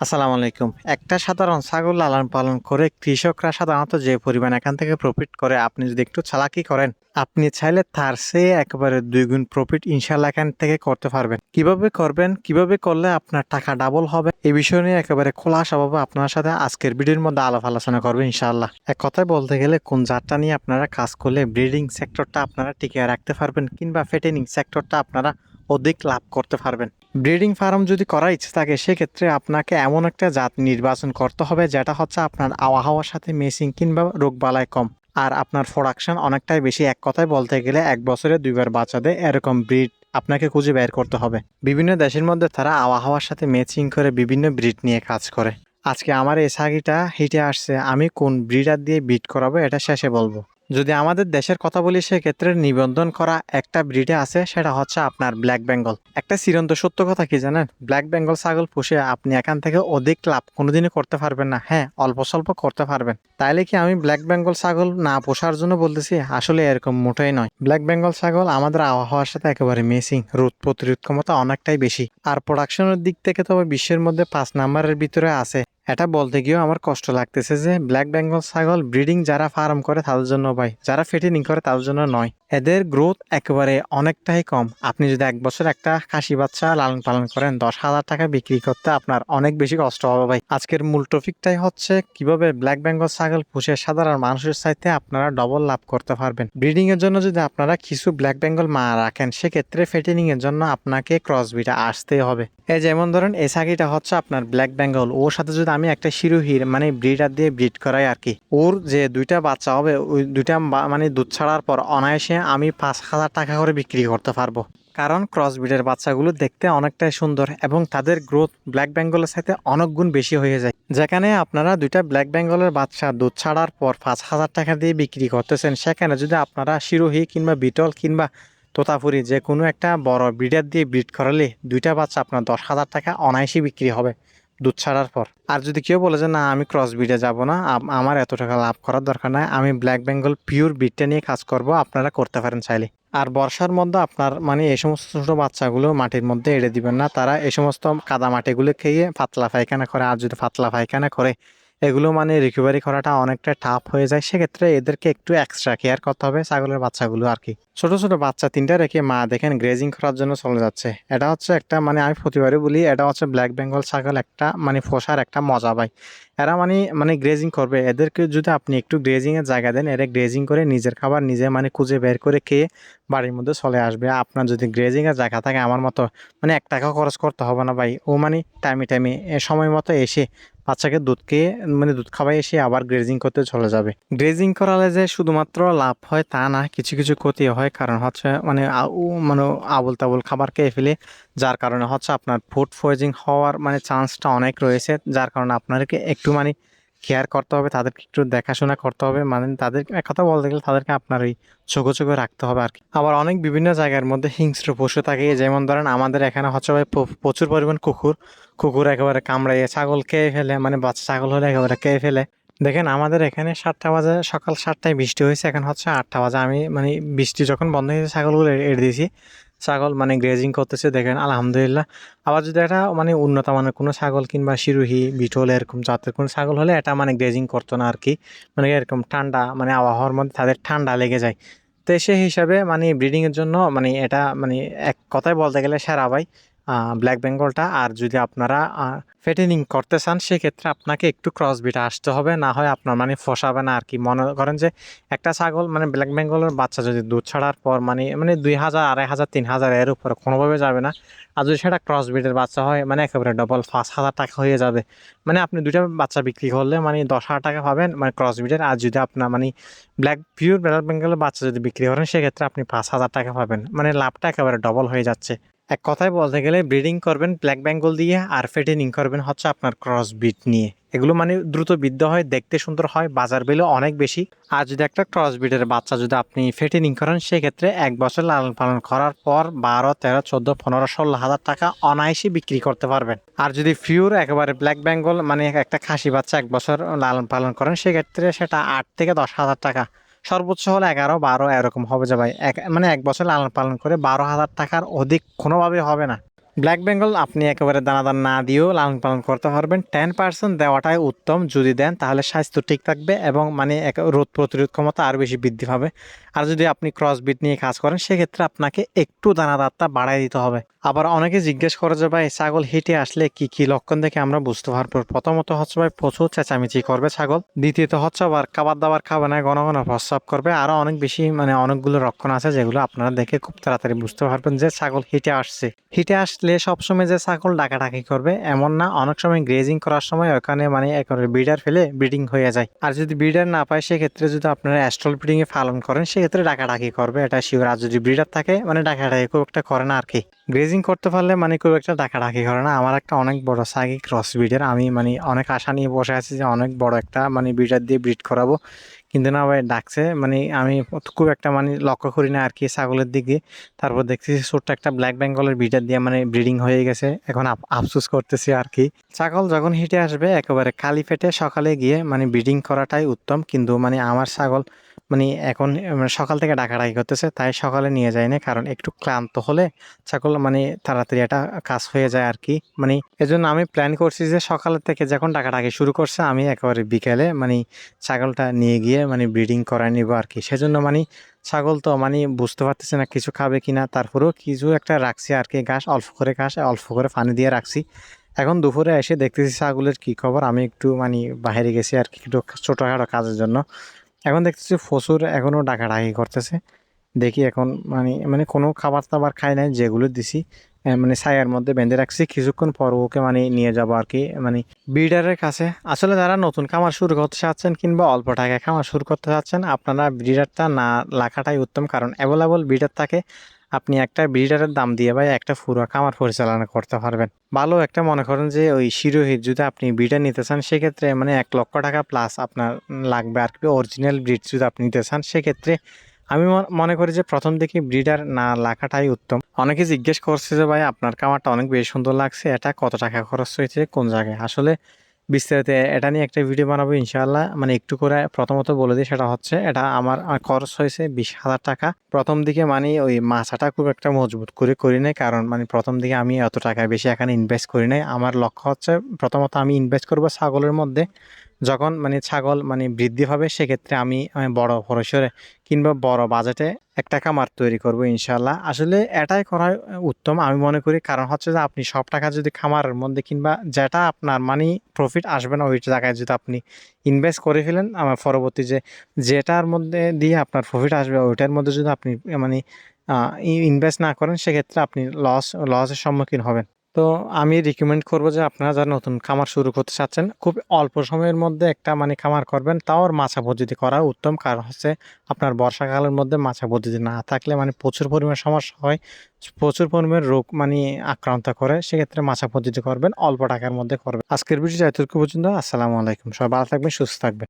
আসসালামু আলাইকুম। একটা সাধারণ ছাগল লালন পালন করে কৃষকরা সাধারণত যে পরিমাণ এখান থেকে প্রফিট করে, আপনি যদি একটু চালাকি করেন, আপনি চাইলে তার চেয়ে একেবারে দুই গুণ প্রফিট ইনশাল্লাহ এখান থেকে করতে পারবেন। কীভাবে করবেন, কীভাবে করলে আপনার টাকা ডাবল হবে এই বিষয় নিয়ে একেবারে খোলা খোলাসাভাবে আপনার সাথে আজকের ভিডিওর মধ্যে আলাপ আলোচনা করবেন ইনশাল্লাহ এক কথায় বলতে গেলে, কোন জাতটা নিয়ে আপনারা কাজ করলে ব্রিডিং সেক্টরটা আপনারা টিকিয়ে রাখতে পারবেন কিংবা ফেটেনিং সেক্টরটা আপনারা অধিক লাভ করতে পারবেন। ব্রিডিং ফার্ম যদি করার ইচ্ছে থাকে, সেক্ষেত্রে আপনাকে এমন একটা জাত নির্বাচন করতে হবে, যেটা হচ্ছে আপনার আবহাওয়ার সাথে মেসিং কিংবা রোগবালাই কম। আর আপনার প্রোডাকশন অনেকটাই বেশি, এক কথায় বলতে গেলে এক বছরে দুইবার বাচ্চা দেয় এরকম ব্রিড আপনাকে খুঁজে বের করতে হবে। বিভিন্ন দেশের মধ্যে তারা আবহাওয়ার সাথে ম্যাচিং করে বিভিন্ন ব্রিড নিয়ে কাজ করে। আজকে আমার এই সাগিটা হিটে আসছে, আমি কোন ব্রিডার দিয়ে বিট করাবো, এটা শেষে বলব। যদি আমাদের দেশের কথা বলি, সেক্ষেত্রে নিবন্ধন করা একটা ব্রিডে আছে, সেটা হচ্ছে আপনার ব্ল্যাক বেঙ্গল। একটা চিরন্ত সত্য কথা কি জানেন? ব্ল্যাক বেঙ্গল ছাগল পুষে আপনি এখান থেকে অধিক লাভ কোনোদিনই করতে পারবেন না। হ্যাঁ অল্প স্বল্প করতে পারবেন। তাইলে কি আমি ব্ল্যাক বেঙ্গল ছাগল না পোষার জন্য বলতেছি? আসলে এরকম মোটেই নয়। ব্ল্যাক বেঙ্গল ছাগল আমাদের আবহাওয়ার সাথে একেবারে মেসিং রোদ প্রতিরোধ ক্ষমতা অনেকটাই বেশি। আর প্রোডাকশনের দিক থেকে তবে বিশ্বের মধ্যে পাঁচ নাম্বারের ভিতরে আছে। এটা বলতে গিয়েও আমার কষ্ট লাগতেছে যে ব্ল্যাক বেঙ্গল ছাগল ব্রিডিং যারা ফার্ম করে তাদের জন্য ভাই, যারা ফেটিনিং করে তাদের জন্য নয়। এদের গ্রোথ একেবারে অনেকটাই কম। আপনি যদি এক বছর একটা খাসি বাচ্চা লালন পালন করেন, দশ হাজার টাকা বিক্রি করতে আপনার অনেক বেশি কষ্ট হবে ভাই। আজকের মূল টপিকটাই হচ্ছে কীভাবে ব্ল্যাক বেঙ্গল ছাগল পুষে সাধারণ মানুষের চাইতে আপনারা ডবল লাভ করতে পারবেন। ব্রিডিং এর জন্য যদি আপনারা কিছু ব্ল্যাক বেঙ্গল মা রাখেন, সেক্ষেত্রে ফেটিনিং এর জন্য আপনাকে ক্রসবিটা আসতেই হবে। এই যেমন ধরেন, এই ছাগিটা হচ্ছে আপনার ব্ল্যাক বেঙ্গল ওর সাথে যদি আমি একটা শিরোহির মানে ব্রিডার দিয়ে ব্রিড করাই আর কি ওর যে দুইটা বাচ্চা হবে, ওই দুইটা মানে দুধ ছাড়ার পর অনায়াসে আমি পাঁচ হাজার টাকা করে বিক্রি করতে পারব। কারণ ক্রস ব্রিডের বাচ্চাগুলো দেখতে অনেকটাই সুন্দর এবং তাদের গ্রোথ ব্ল্যাক বেঙ্গলের সাথে অনেক গুণ বেশি হয়ে যায়। যেখানে আপনারা দুইটা ব্ল্যাক বেঙ্গলের বাচ্চা দুধ ছাড়ার পর পাঁচ হাজার টাকা দিয়ে বিক্রি করতেছেন, সেখানে যদি আপনারা শিরোহি কিংবা বিটল কিংবা তোতাপুরি যে কোনো একটা বড় ব্রিডার দিয়ে ব্রিড করালে দুইটা বাচ্চা আপনার দশ হাজার টাকা অনায়াসে বিক্রি হবে। দুধ ছাড়ার পর। আর যদি কেউ বলে যে, না, আমি ক্রস ব্রিডে যাব না আমার এত টাকা লাভ করার দরকার নাই, আমি ব্ল্যাক বেঙ্গল পিওর ব্রিডটা নিয়ে কাজ করব, আপনারা করতে পারেন চাইলে। আর বর্ষার মধ্যে আপনার মানে এই সমস্ত ছোটো বাচ্চাগুলো মাটির মধ্যে এড়ে দিবেন না, তারা এই সমস্ত কাদা মাটিগুলো খেয়ে পাতলা পায়খানা করে, আর যদি পাতলা পায়খানা করে, এগুলো মানে রিকভারি করাটা অনেকটা টাফ হয়ে যায়, সেক্ষেত্রে এদেরকে একটু এক্সট্রা কেয়ার করতে হবে ছাগলের বাচ্চাগুলো আর কি। ছোট ছোট বাচ্চা তিনটা রেখে মা দেখেন গ্রেজিং করার জন্য চলে যাচ্ছে। এটা হচ্ছে একটা মানে আমি প্রতিবারই বলি, এটা হচ্ছে ব্ল্যাক বেঙ্গল ছাগল একটা মানে ফোসার একটা মজা ভাই। এরা মানে মানে গ্রেজিং করবে। এদেরকে যদি আপনি একটু গ্রেজিংয়ের জায়গা দেন, এরা গ্রেজিং করে নিজের খাবার নিজে মানে খুঁজে বের করে খেয়ে বাড়ির মধ্যে চলে আসবে। আপনার যদি গ্রেজিংয়ের জায়গা থাকে আমার মতো মানে এক টাকা খরচ করতে হবে না ভাই। ও মানে টাইমে টাইমে সময় মতো এসে বাচ্চাকে দুধ খেয়ে মানে দুধ খাওয়াই এসে আবার গ্রেজিং করতে চলে যাবে। গ্রেজিং করালে যে শুধুমাত্র লাভ হয় তা না, কিছু কিছু ক্ষতি হয়। কারণ হচ্ছে মানে মানে আবল তাবল খাবার খেয়ে ফেলে, যার কারণে হচ্ছে আপনার ফুড পয়জিং হওয়ার মানে চান্সটা অনেক রয়েছে, যার কারণে আপনাদেরকে একটু মানে কেয়ার করতে হবে, তাদেরকে একটু দেখাশোনা করতে হবে মানে তাদের, এক কথা বলতে গেলে তাদেরকে আপনার ওই চোখে চোখে রাখতে হবে আর কি। আবার অনেক বিভিন্ন জায়গার মধ্যে হিংস্র পশু থাকে, যেমন ধরেন আমাদের এখানে হচ্ছে ভাই প্রচুর পরিমাণ কুকুর কুকুর একেবারে কামড়াইয়ে ছাগল খেয়ে ফেলে মানে বাচ্চা ছাগল হলে একেবারে খেয়ে ফেলে। দেখেন আমাদের এখানে সাতটা বাজে, সকাল সাতটায় বৃষ্টি হয়েছে, এখন হচ্ছে আটটা বাজে। আমি মানে বৃষ্টি যখন বন্ধ হয়েছে, ছাগলগুলো এড়ে দিয়েছি। ছাগল মানে গ্রেজিং করতেছে, দেখেন, আলহামদুলিল্লাহ। আবার যদি এটা মানে উন্নত মানের কোনো ছাগল কিংবা শিরোহী, বিটল এরকম জাতের কোনো ছাগল হলে এটা মানে গ্রেজিং করতো না আর কি মানে এরকম ঠান্ডা মানে আবহাওয়ার মধ্যে তাদের ঠান্ডা লেগে যায়। তো সেই হিসাবে মানে ব্রিডিংয়ের জন্য মানে এটা মানে এক কথায় বলতে গেলে সেরা ভাই। ব্ল্যাক বেঙ্গলটা আর যদি আপনারা ফেটেনিং করতে চান, সেক্ষেত্রে আপনাকে একটু ক্রস বিটা আসতে হবে। না হয় আপনার মানে ফসাবে না আর কি মনে করেন যে, একটা ছাগল মানে ব্ল্যাক বেঙ্গলের বাচ্চা যদি দুধ ছাড়ার পর মানে মানে দুই হাজার, আড়াই হাজার, তিন হাজার এর উপরে কোনোভাবে যাবে না। আর যদি সেটা ক্রস ব্রিডের বাচ্চা হয় মানে একেবারে ডবল পাঁচ হাজার টাকা হয়ে যাবে। মানে আপনি দুইটা বাচ্চা বিক্রি করলে মানে দশ হাজার টাকা পাবেন মানে ক্রস ব্রিডের আর যদি আপনার মানে ব্ল্যাক পিওর ব্ল্যাক বেঙ্গলের বাচ্চা যদি বিক্রি করেন, সেক্ষেত্রে আপনি পাঁচ হাজার টাকা পাবেন। মানে লাভটা একেবারে ডবল হয়ে যাচ্ছে। এক কথায় বলতে গেলে ব্রিডিং করবেন ব্ল্যাক বেঙ্গল দিয়ে আর ফেটেনিং করবেন হচ্ছে আপনার ক্রস ব্রিড নিয়ে। এগুলো মানে দ্রুত বৃদ্ধ হয়, দেখতে সুন্দর হয়, বাজার বেলে অনেক বেশি। আর যদি একটা ক্রস ব্রিডের বাচ্চা যদি আপনি ফেটেনিং করেন, সেক্ষেত্রে এক বছর লালন পালন করার পর বারো, তেরো, চোদ্দ, পনেরো, ষোলো হাজার টাকা অনায়াসে বিক্রি করতে পারবেন। আর যদি ফিউর একেবারে ব্ল্যাক বেঙ্গল মানে একটা খাসি বাচ্চা এক বছর লালন পালন করেন, সেক্ষেত্রে সেটা আট থেকে দশ হাজার টাকা। সর্বোচ্চ হলে এগারো, বারো, এরকম হবে যে ভাই। এক মানে এক বছর লালন পালন করে বারো হাজার টাকার অধিক কোনোভাবে হবে না। ব্ল্যাক বেঙ্গল আপনি একেবারে দানাদার না দিয়েও লালন পালন করতে পারবেন। টেন পার্সেন্ট দেওয়াটাই উত্তম। যদি দেন, তাহলে স্বাস্থ্য ঠিক থাকবে এবং মানে এক রোদ প্রতিরোধ ক্ষমতা আরও বেশি বৃদ্ধি পাবে। আর যদি আপনি ক্রস বিট নিয়ে কাজ করেন, সেক্ষেত্রে আপনাকে একটু দানাদারটা বাড়াই দিতে হবে। আবার অনেকে জিজ্ঞেস করে যে, ভাই, ছাগল হেঁটে আসলে কি কি লক্ষণ দেখে আমরা বুঝতে পারব? প্রথমত হচ্ছে, ভাই, প্রচুর চেঁচামেচি করবে ছাগল। দ্বিতীয়ত হচ্ছে, আবার খাবার দাবার খাবে না, ঘন ঘন প্রস্রাব করবে। আরও অনেক বেশি মানে অনেকগুলো লক্ষণ আছে যেগুলো আপনারা দেখে খুব তাড়াতাড়ি বুঝতে পারবেন যে, ছাগল হেঁটে আসছে। হেঁটে আসলে সবসময় যে ছাগল ডাকাডাকি করবে এমন না। অনেক সময় গ্রেজিং করার সময় ওখানে মানে একেবারে ব্রিডার ফেলে ব্রিডিং হয়ে যায়। আর যদি ব্রিডার না পায়, সেক্ষেত্রে যদি আপনারা অ্যাস্ট্রল ব্রিডিং এ পালন করেন, সেক্ষেত্রে ডাকাডাকি করবে। এটা শিওর আর যদি ব্রিডার থাকে মানে ডাকাডাকি খুব একটা করে না আর কি গ্রেজিং করতে পারলে মানে খুব একটা ডাকাডাকি করে না। আমার একটা অনেক বড় সাগি ক্রস ব্রিডার আমি মানে অনেক আশা নিয়ে বসে আছি যে অনেক বড় একটা মানে ব্রিডার দিয়ে ব্রিড করাবো। কিন্তু না ভাই, ডাকছে। মানে আমি খুব একটা মানে লক্ষ্য করি না আর কি ছাগলের দিকে। তারপর দেখছি ছোট্ট একটা ব্ল্যাক বেঙ্গলের বিটার দিয়ে মানে ব্রিডিং হয়ে গেছে। এখন আফসোস করতেছি আর কি। ছাগল যখন হিটে আসবে, একেবারে খালি পেটে সকালে গিয়ে মানে ব্রিডিং করাটাই উত্তম। কিন্তু মানে আমার ছাগল মানে এখন মানে সকাল থেকে ডাকাডাকি করতেছে, তাই সকালে নিয়ে যায় না কারণ একটু ক্লান্ত হলে ছাগল মানে তাড়াতাড়ি একটা কাজ হয়ে যায় আর কি মানে এজন্য আমি প্ল্যান করছি যে সকালের থেকে যখন ডাকাডাকি শুরু করছে, আমি একেবারে বিকেলে মানে ছাগলটা নিয়ে গিয়ে মানে ব্রিডিং করায় নিব আর কি সেজন্য মানে ছাগল তো মানে বুঝতে পারতেছে না কিছু খাবে কি না তারপরেও কিছু একটা রাখছি আর কি ঘাস, অল্প করে ঘাস, অল্প করে পানি দিয়ে রাখছি। এখন দুপুরে এসে দেখতেছি ছাগলের কি খবর, আমি একটু মানে বাইরে গেছি আর কি একটু ছোটোখাটো কাজের জন্য। এখন দেখতেছি ফসুর এখনও ডাকাডাকি করতেছে। দেখি এখন মানে মানে কোনো খাবার টাবার খায় নাই, যেগুলো দিছি মানে ছায়ার মধ্যে বেঁধে রাখছি। কিছুক্ষণ পর ওকে মানে নিয়ে যাব আর কি মানে ব্রিডারের কাছে। আসলে যারা নতুন খামার শুরু করতে চাচ্ছেন কিংবা অল্প টাকায় খামার শুরু করতে চাচ্ছেন, আপনারা ব্রিডারটা না রাখাটাই উত্তম, কারণ অ্যাভেলেবল ব্রিডার থাকে। আপনি একটা ব্রিডারের দাম দিয়ে ভাই একটা পুরো খামার পরিচালনা করতে পারবেন। ভালো একটা মনে করেন যে ওই শিরোহিত যদি আপনি ব্রিডার নিতে চান, সেক্ষেত্রে মানে এক লক্ষ টাকা প্লাস আপনার লাগবে আর কি অরিজিনাল ব্রিড যদি আপনি নিতে চান, সেক্ষেত্রে আমি মন- করি যে প্রথম দিকে ব্রিডার না রাখাটাই উত্তম। অনেকে জিজ্ঞেস করছে যে ভাই, আপনার কামারটা অনেক বেশি সুন্দর লাগছে, এটা কত টাকা খরচ হয়েছে, কোন জায়গায়? আসলে বিস্তারিত এটা নিয়ে একটা ভিডিও বানাবো ইনশাআল্লাহ। মানে একটু করে প্রথমত বলে দিই, সেটা হচ্ছে এটা আমার খরচ হয়েছে বিশ হাজার টাকা। প্রথম দিকে মানে ওই মাছাটা খুব একটা মজবুত করে করি নাই, কারণ মানে প্রথম দিকে আমি এত টাকা বেশি এখানে ইনভেস্ট করি নাই। আমার লক্ষ্য হচ্ছে প্রথমত আমি ইনভেস্ট করব ছাগলের মধ্যে। যখন মানে ছাগল মানে বৃদ্ধি পাবে সেক্ষেত্রে আমি বড় পরিসরে কিংবা বড় বাজেটে একটা খামার তৈরি করব ইনশাল্লাহ আসলে এটাই করা উত্তম আমি মনে করি। কারণ হচ্ছে যে আপনি সব টাকা যদি খামারের মধ্যে কিংবা যেটা আপনার মানে প্রফিট আসবে না, ওই জায়গায় যদি আপনি ইনভেস্ট করে ফেলেন, আমার পরবর্তী যে, যেটার মধ্যে দিয়ে আপনার প্রফিট আসবে, ওইটার মধ্যে যদি আপনি মানে ইনভেস্ট না করেন, সেক্ষেত্রে আপনি লস লসের সম্মুখীন হবেন। তো আমি রিকমেন্ড করব যে আপনারা যারা নতুন খামার শুরু করতে চাচ্ছেন, খুব অল্প সময়ের মধ্যে একটা মানে খামার করবেন। তাও আর মাছা পদ্ধতি করা উত্তম। কারণ হচ্ছে আপনার বর্ষাকালের মধ্যে মাছা পদ্ধতি না থাকলে মানে প্রচুর পরিমাণ সমস্যা হয়। প্রচুর পরিমাণ রোগ মানে আক্রান্ত করে। সেক্ষেত্রে মাছা পদ্ধতি করবেন, অল্প টাকার মধ্যে করবেন। আজকের ভিডিও এতটুকু পর্যন্ত। আসসালামু আলাইকুম। সবাই ভালো থাকবেন, সুস্থ থাকবেন।